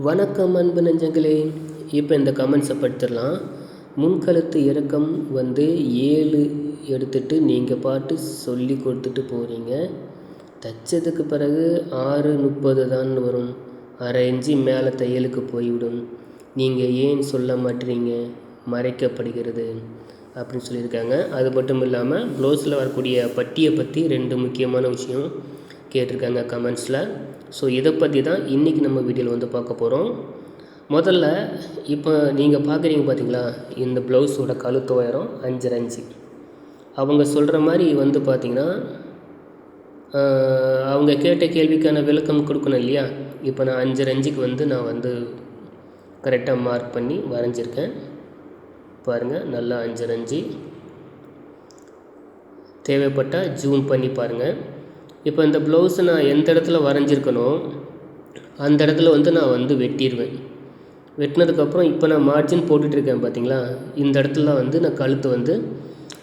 வணக்கம் அன்பு நெஞ்சங்களே. இப்போ இந்த கமெண்ட்ஸை படுத்துடலாம் முன்கழுத்து இறக்கம் வந்து ஏழு எடுத்துட்டு நீங்கள் பாட்டு சொல்லி கொடுத்துட்டு போகிறீங்க தைச்சதுக்கு பிறகு ஆறு முப்பது தான் வரும். அரை இஞ்சி மேலே தையலுக்கு போய்விடும். நீங்கள் ஏன் சொல்ல மாட்டீங்க? மறைக்கப்படுகிறது அப்படின்னு சொல்லியிருக்காங்க. அது மட்டும் இல்லாமல் ப்ளவுஸில் வரக்கூடிய பட்டியை பற்றி ரெண்டு முக்கியமான விஷயம். கேட்டிருக்காங்க கமெண்ட்ஸில் ஸோ இதை பற்றி தான் இன்றைக்கி நம்ம வீடியோவில் வந்து பார்க்க போகிறோம் முதல்ல இப்போ நீங்கள் பார்க்குறீங்க பார்த்தீங்களா இந்த ப்ளவுஸோட கழுத்து உயரம் அஞ்சரை அஞ்சு அவங்க சொல்கிற மாதிரி வந்து பார்த்திங்கன்னா அவங்க கேட்ட கேள்விக்கான விளக்கம் கொடுக்கணும் இல்லையா? இப்போ நான் அஞ்சரை அஞ்சுக்கு வந்து நான் வந்து கரெக்டாக மார்க் பண்ணி வரைஞ்சிருக்கேன். பாருங்கள் நல்லா அஞ்சரை அஞ்சு தேவைப்பட்டால் ஜூம் பண்ணி பாருங்கள் இப்போ இந்த ப்ளவுஸை நான் எந்த இடத்துல வரைஞ்சிருக்கனோ அந்த இடத்துல வந்து நான் வந்து வெட்டிடுவேன் வெட்டினதுக்கப்புறம் இப்போ நான் மார்ஜின் போட்டுட்ருக்கேன் பார்த்தீங்களா? இந்த இடத்துல வந்து நான் கழுத்து வந்து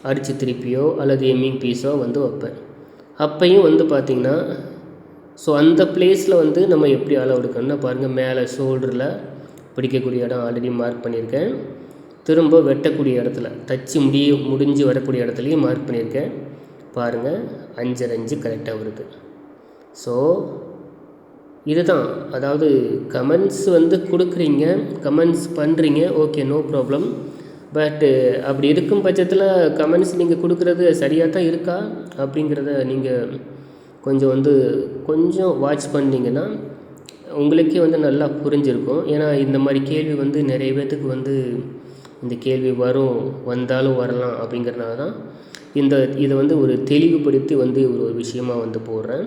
அடித்து திருப்பியோ அல்லது எம்மிங் பீஸோ வந்து வைப்பேன். அப்பையும் வந்து பார்த்திங்கன்னா ஸோ அந்த பிளேஸில் வந்து நம்ம எப்படி அளவு எடுக்கணும்னா பாருங்கள் மேலே ஷோல்டரில் பிடிக்கக்கூடிய இடம் ஆல்ரெடி மார்க் பண்ணியிருக்கேன். திரும்ப வெட்டக்கூடிய இடத்துல தச்சு முடிய முடிஞ்சு வரக்கூடிய இடத்துலையும் மார்க் பண்ணியிருக்கேன். பாருங்கள் அஞ்சரை அஞ்சு கரெக்டாக வருது ஸோ இதுதான். அதாவது கமெண்ட்ஸ் வந்து கொடுக்குறீங்க கமெண்ட்ஸ் பண்ணுறீங்க ஓகே நோ ப்ராப்ளம் பட்டு அப்படி இருக்கும் பட்சத்தில் கமெண்ட்ஸ் நீங்கள் கொடுக்குறது சரியாக தான் இருக்கா? அப்படிங்கிறத நீங்கள் கொஞ்சம் வந்து கொஞ்சம் வாட்ச் பண்ணிங்கன்னா உங்களுக்கே வந்து நல்லா புரிஞ்சிருக்கும். ஏன்னா இந்த மாதிரி கேள்வி வந்து நிறைய பேர்த்துக்கு வந்து இந்த கேள்வி வரும் வந்தாலும் வரலாம் அப்படிங்கிறனால தான் இந்த இதை வந்து ஒரு தெளிவுபடுத்தி வந்து ஒரு ஒரு விஷயமாக வந்து போடுறேன்.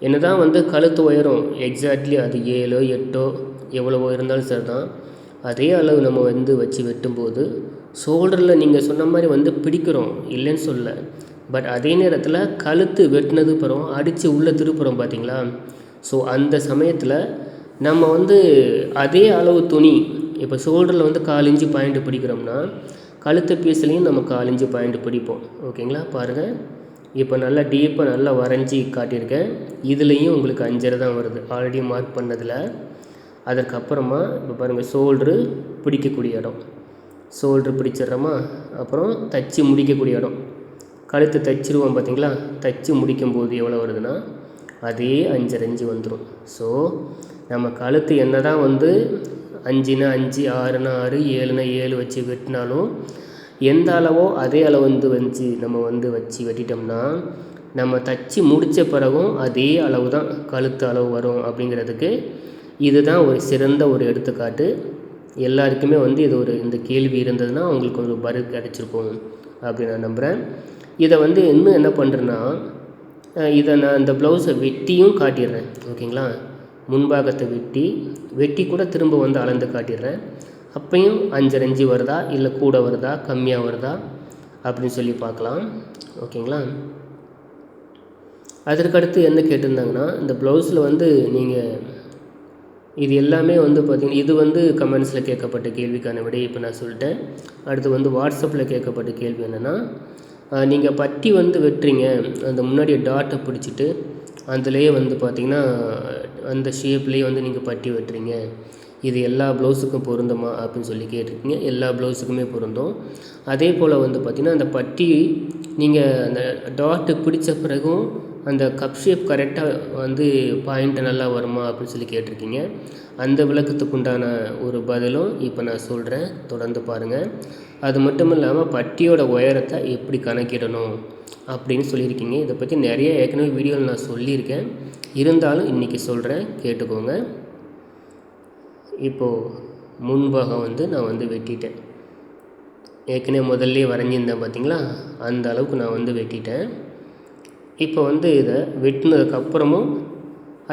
என்ன தான் வந்து கழுத்து உயரம் எக்ஸாக்ட்லி அது ஏழோ எட்டோ எவ்வளவோ இருந்தாலும் சரி தான் அதே அளவு நம்ம வந்து வச்சு வெட்டும்போது ஷோல்டரில் நீங்கள் சொன்ன மாதிரி வந்து பிடிக்கிறோம் இல்லைன்னு சொல்ல. பட் அதே நேரத்தில் கழுத்து வெட்டினது பிறகு அடித்து உள்ளே திருப்புறோம் பார்த்தீங்களா ஸோ அந்த சமயத்தில் நம்ம வந்து அதே அளவு துணி இப்போ ஷோல்டரில் வந்து கால் இன்ச்சு பாயிண்ட் பிடிக்கிறோம்னா கழுத்து பீஸ்லேயும் நம்ம காலிஞ்சு பாயிண்ட் பிடிப்போம். ஓகேங்களா? பாருங்கள் இப்போ நல்லா டீப்பாக நல்லா வரைஞ்சி காட்டியிருக்கேன். இதுலேயும் உங்களுக்கு அஞ்சரை தான் வருது. ஆல்ரெடி மார்க் பண்ணதில். அதற்கப்புறமா இப்போ பாருங்கள் ஷோல்ட்ரு பிடிக்கக்கூடிய இடம். ஷோல்ட்ரு பிடிச்சிடுறோமா? அப்புறம் தச்சு முடிக்கக்கூடிய இடம். கழுத்து தச்சிருவோம் பார்த்தீங்களா தச்சு முடிக்கும்போது எவ்வளோ வருதுன்னா அதே அஞ்சரை அஞ்சு வந்துடும் ஸோ நம்ம கழுத்து என்ன தான் வந்து அஞ்சுனா அஞ்சு ஆறுனா ஆறு ஏழுனா ஏழு வச்சு வெட்டினாலும் எந்த அளவோ அதே அளவு வந்து வச்சு நம்ம வந்து வச்சு வெட்டிட்டோம்னா நம்ம தச்சு முடித்த பிறகும் அதே அளவு தான் கழுத்து அளவு வரும் அப்படிங்கிறதுக்கு இதுதான் ஒரு சிறந்த ஒரு எடுத்துக்காட்டு. எல்லாருக்குமே வந்து இது ஒரு இந்த கேள்வி இருந்ததுன்னா அவங்களுக்கு ஒரு பரு கிடச்சிருக்கும் அப்படின்னு நான் நம்புகிறேன் இதை வந்து இன்னும் என்ன பண்ணுறேன்னா இதை நான் இந்த ப்ளவுஸை வெட்டியும் காட்டிடுறேன். ஓகேங்களா? முன்பாகத்தை வெட்டி வெட்டி கூட திரும்ப வந்து அளந்து காட்டிடுறேன். அப்பையும் அஞ்சரை இஞ்சி வருதா இல்லை கூட வருதா கம்மியாக வருதா அப்படின்னு சொல்லி பார்க்கலாம். ஓகேங்களா? அதற்கடுத்து என்ன கேட்டிருந்தாங்கன்னா இந்த ப்ளவுஸில் வந்து நீங்கள் இது எல்லாமே வந்து பார்த்திங்கன்னா இது வந்து கமெண்ட்ஸில் கேட்கப்பட்ட கேள்விக்கான விடையை இப்போ நான் சொல்லிட்டேன். அடுத்து வந்து வாட்ஸ்அப்பில் கேட்கப்பட்ட கேள்வி என்னென்னா நீங்கள் பட்டி வந்து வெட்டுறீங்க அந்த முன்னாடி டாட்டை பிடிச்சிட்டு அதுலேயே வந்து பார்த்திங்கன்னா அந்த ஷேப்லேயே வந்து நீங்கள் பட்டி வெட்டுறீங்க. இது எல்லா ப்ளவுஸுக்கும் பொருந்துமா அப்படின்னு சொல்லி கேட்டிருக்கீங்க. எல்லா ப்ளவுஸுக்குமே பொருந்தும். அதே போல் வந்து பார்த்திங்கன்னா அந்த பட்டி நீங்கள் அந்த டாட்டு பிடிச்ச பிறகும் அந்த கப் ஷேப் கரெக்டாக வந்து பாயிண்ட் நல்லா வருமா அப்படின்னு சொல்லி கேட்டிருக்கீங்க. அந்த விளக்கத்துக்கு உண்டான ஒரு பதிலும் இப்போ நான் சொல்கிறேன் தொடர்ந்து பாருங்கள் அது மட்டும் இல்லாமல் பட்டியோட உயரத்தை எப்படி கணக்கிடணும் அப்படின்னு சொல்லியிருக்கீங்க. இதை பற்றி நிறைய ஏற்கனவே வீடியோவில் நான் சொல்லியிருக்கேன். இருந்தாலும் இன்றைக்கி சொல்கிறேன் கேட்டுக்கோங்க. இப்போது முன்பாகம் வந்து நான் வந்து வெட்டிட்டேன். ஏற்கனவே முதல்ல வரைஞ்சிருந்தேன் பார்த்தீங்களா அந்த அளவுக்கு நான் வந்து வெட்டிட்டேன். இப்போ வந்து இதை வெட்டினதுக்கப்புறமும்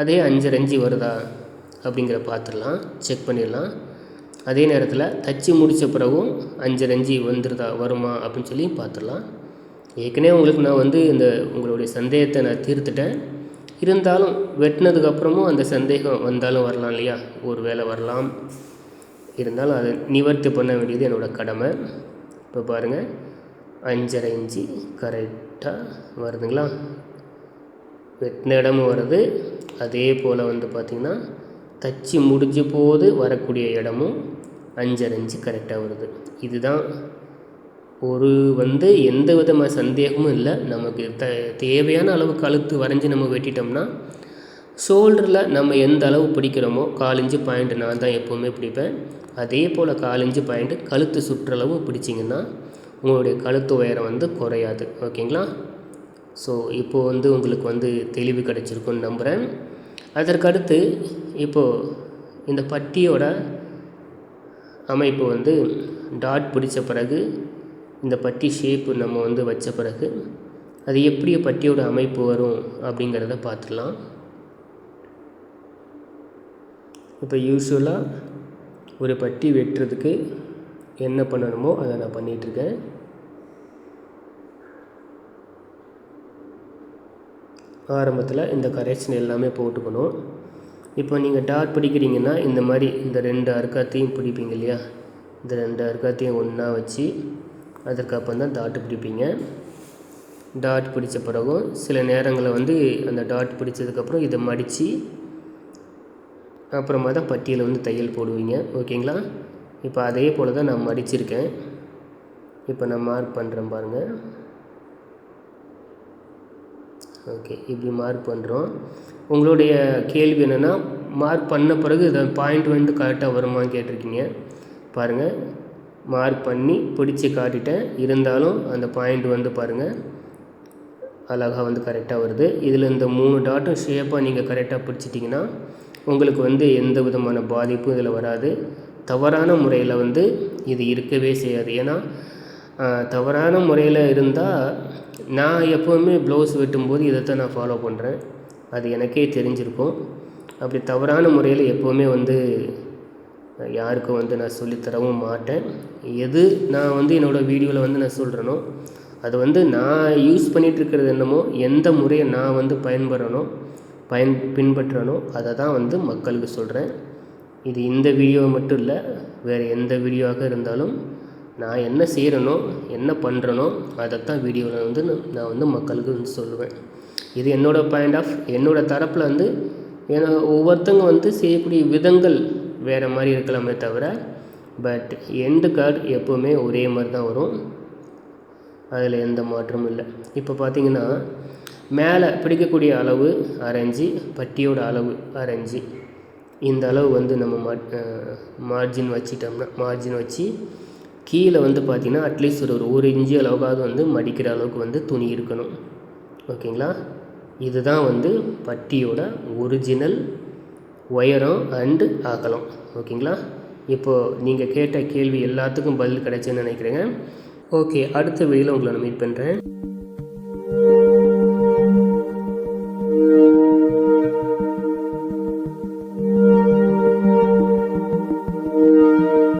அதே அஞ்சரை அஞ்சு வருதா அப்படிங்கிற பார்த்துடலாம் செக் பண்ணிடலாம். அதே நேரத்தில் தச்சு முடித்த பிறகும் அஞ்சரை அஞ்சு வந்துருதா வருமா அப்படின்னு சொல்லி பார்த்துடலாம். ஏற்கனவே உங்களுக்கு நான் வந்து இந்த உங்களுடைய சந்தேகத்தை நான் தீர்த்துட்டேன். இருந்தாலும் வெட்டினதுக்கப்புறமும் அந்த சந்தேகம் வந்தாலும் வரலாம் இல்லையா? ஒரு வேளை வரலாம். இருந்தாலும் அதை நிவர்த்தி பண்ண வேண்டியது என்னோடய கடமை. இப்போ பாருங்கள் அஞ்சரை இன்ச்சு கரெக்டாக வருதுங்களா? வெட்டின இடமும் வருது. அதே போல் வந்து பார்த்திங்கன்னா தச்சு முடிஞ்ச போது வரக்கூடிய இடமும் அஞ்சரை இன்ச்சு கரெக்டாக வருது. இதுதான் ஒரு வந்து எந்த விதமான சந்தேகமும் இல்லை. நமக்கு த தேவையான அளவு கழுத்து வரைஞ்சி நம்ம வெட்டிட்டோம்னா ஷோல்டரில் நம்ம எந்த அளவு பிடிக்கிறோமோ காலிஞ்சு பாயிண்ட் நான் தான் எப்போவுமே பிடிப்பேன். அதே போல் காலிஞ்சு பாயிண்ட்டு கழுத்து சுற்றளவு பிடிச்சிங்கன்னா உங்களுடைய கழுத்து உயரம் வந்து குறையாது. ஓகேங்களா? ஸோ இப்போது வந்து உங்களுக்கு வந்து தெளிவு கிடச்சிருக்குன்னு நம்புகிறேன் அதற்கடுத்து இப்போது இந்த பட்டியோட அமைப்பு வந்து டாட் பிடிச்ச பிறகு இந்த பட்டி ஷேப்பு நம்ம வந்து வச்ச பிறகு அது எப்படி பட்டியோட அமைப்பு வரும் அப்படிங்கிறத பார்த்துடலாம். இப்போ யூஸ்வலாக ஒரு பட்டி வெட்டுறதுக்கு என்ன பண்ணணுமோ அதை நான் பண்ணிகிட்ருக்கேன் ஆரம்பத்தில் இந்த கரெக்ஷன் எல்லாமே போட்டுக்கணும். இப்போ நீங்கள் டாட் பிடிக்கிறீங்கன்னா இந்த மாதிரி இந்த ரெண்டு அர்க்காத்தையும் பிடிப்பீங்க இல்லையா? இந்த ரெண்டு அர்க்காத்தையும் ஒன்றா வச்சு அதற்கப்புறம் தான் டாட்டு பிடிப்பீங்க. டாட் பிடிச்ச பிறகும் சில நேரங்களில் வந்து அந்த டாட் பிடிச்சதுக்கப்புறம் இதை மடித்து அப்புறமா தான் பட்டியில் வந்து தையல் போடுவீங்க. ஓகேங்களா? இப்போ அதே போல் தான் நான் மடிச்சிருக்கேன். இப்போ நான் மார்க் பண்ணுறேன் பாருங்கள் ஓகே இப்படி மார்க் பண்ணுறோம் உங்களுடைய கேள்வி என்னென்னா மார்க் பண்ண பிறகு இதை பாயிண்ட் வந்து கரெக்டாக வருமான்னு கேட்டிருக்கீங்க. பாருங்கள் மார்க் பண்ணி பிடிச்சி காட்டிட்டேன். இருந்தாலும் அந்த பாயிண்ட் வந்து பாருங்கள் அழகாக வந்து கரெக்டாக வருது. இதில் இந்த மூணு டாட்டும் ஷேப்பாக நீங்கள் கரெக்டாக பிடிச்சிட்டிங்கன்னா உங்களுக்கு வந்து எந்த விதமான பாதிப்பும் இதில் வராது. தவறான முறையில் வந்து இது இருக்கவே செய்யாது. ஏன்னா தவறான முறையில் இருந்தால் நான் எப்போவுமே ப்ளவுஸ் வெட்டும்போது இதை தான் நான் ஃபாலோ பண்ணுறேன் அது எனக்கே தெரிஞ்சிருக்கும். அப்படி தவறான முறையில் எப்போவுமே வந்து யாருக்கும் வந்து நான் சொல்லித்தரவும் மாட்டேன். எது நான் வந்து என்னோடய வீடியோவில் வந்து நான் சொல்கிறேனோ அது வந்து நான் யூஸ் பண்ணிகிட்ருக்கிறது என்னமோ எந்த முறையை நான் வந்து பயன்படுறனோ பயன் பின்பற்றனோ அதை தான் வந்து மக்களுக்கு சொல்கிறேன் இது இந்த வீடியோ மட்டும் இல்லை வேறு எந்த வீடியோவாக இருந்தாலும் நான் என்ன செய்கிறனோ என்ன பண்ணுறனோ அதைத்தான் வீடியோவில் வந்து நான் வந்து மக்களுக்கு வந்து சொல்லுவேன். இது என்னோடய பாயிண்ட் ஆஃப் என்னோடய தரப்பில் வந்து ஏன்னா ஒவ்வொருத்தங்க வந்து செய்யக்கூடிய விதங்கள் வேறு மாதிரி இருக்கலாமே தவிர பட் எண்டு கார்டு எப்போவுமே ஒரே மாதிரி தான் வரும். அதில் எந்த மாற்றமும் இல்லை. இப்போ பார்த்தீங்கன்னா மேலே பிடிக்கக்கூடிய அளவு அரைஞ்சி பட்டியோட அளவு அரைஞ்சி இந்த அளவு வந்து நம்ம மா மார்ஜின் வச்சிட்டோம்னா மார்ஜின் வச்சு கீழே வந்து பார்த்திங்கன்னா அட்லீஸ்ட் ஒரு ஒரு இன்ச்சு அளவுக்காவது வந்து மடிக்கிற அளவுக்கு வந்து துணி இருக்கணும். ஓகேங்களா? இதுதான் வந்து பட்டியோட ஒரிஜினல் உயரம் அண்டு அகலம். ஓகேங்களா? இப்போது நீங்கள் கேட்ட கேள்வி எல்லாத்துக்கும் பதில் கிடைச்சுன்னு நினைக்கிறேங்க. ஓகே அடுத்த வீடியோவில் உங்களை நான் மீட் பண்ணுறேன்